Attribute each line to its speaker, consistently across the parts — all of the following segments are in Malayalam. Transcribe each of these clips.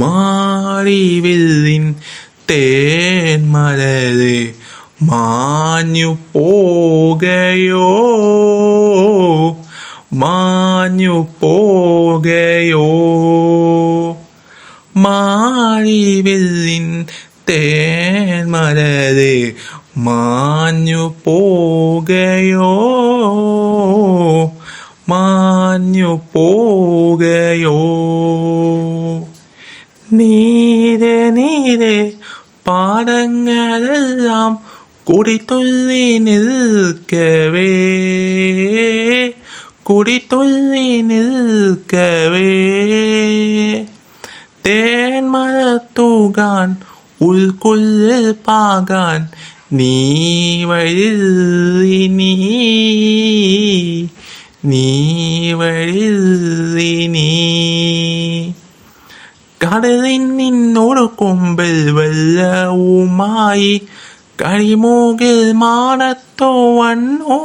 Speaker 1: മാറിവില്ലിൻ തേന്മലര് മാഞ്ഞു പോകയോ? മാഞ്ഞു പോകയോ? മാറിവില്ലിൻ തേന്മലര് മാഞ്ഞു പോകയോ? മാഞ്ഞു പോകയോ? நீரே நீரே பாடங்களெல்லாம் குடித்துள்ளி நிற்கவே. குடித்துள்ளி நிற்கவே. தேன் மரத்தூகான் உள்குள்ளில் பாகான் நீ வழி நீ நீ வழி நீ കടലിൻ നിന്നോട് കൊമ്പിൽ വെള്ളവുമായി കരിമൂകിൽ മാടത്തോ വണ്ണോ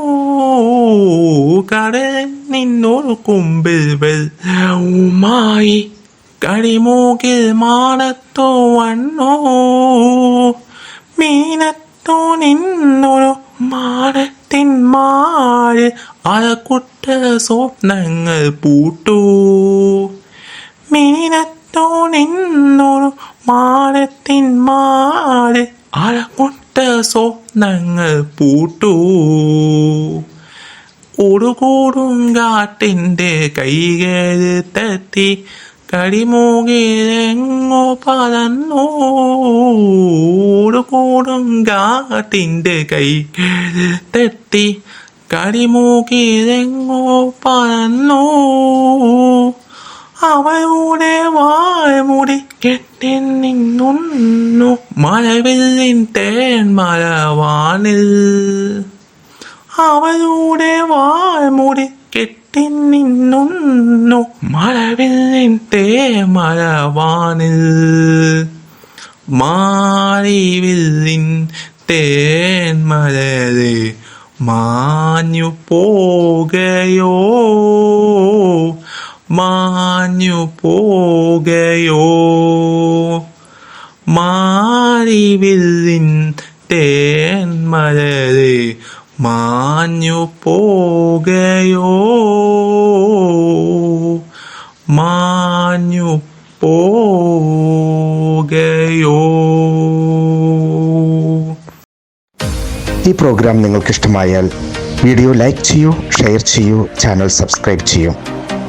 Speaker 1: കടലിൽ നിന്നോട് കൊമ്പിൽ വെള്ളവുമായി കരിമൂകിൽ മാടത്തോ വണ്ണോ മീനത്തോ നിന്നൊരു മാനത്തിൻ മാര് അഴക്കുട്ട സ്വപ്നങ്ങൾ പൂട്ടൂ. മീനത്തോ നിന്നൊരു മാനത്തിൻ മാര് അഴക്കുട്ട സ്വപ്നങ്ങൾ പൂട്ടൂ. ഉടുകൂടും കാട്ടിന്റെ കൈകൾ കടിമൂകിലെങ്ങോ പതന്നോ. ഉടുകൂടും കാട്ടിന്റെ കൈകൾ തട്ടി കരിമൂകിലെങ്ങോ പതന്നോ. അവയുടെ വായ്മുടി കെട്ടി നിന്നു മഴവില്ലിൻ തേൻ വാനിൽ അവളുടെ വായ്മുടി കെട്ടി നിന്നുന്നു. മഴവില്ലിൻ തേ വാനിൽ മാറിവില്ലിൻ തേന്മലര് മാഞ്ഞു പോകയോ? മാഞ്ഞു പോകയോ? മാറിവില്ലിൻ തേന്മലര് മാഞ്ഞു പോകയോ? മാഞ്ഞു പോകയോ?
Speaker 2: ഈ പ്രോഗ്രാം നിങ്ങൾക്ക് ഇഷ്ടമായാൽ വീഡിയോ ലൈക്ക് ചെയ്യൂ ഷെയർ ചെയ്യൂ ചാനൽ സബ്സ്ക്രൈബ് ചെയ്യൂ.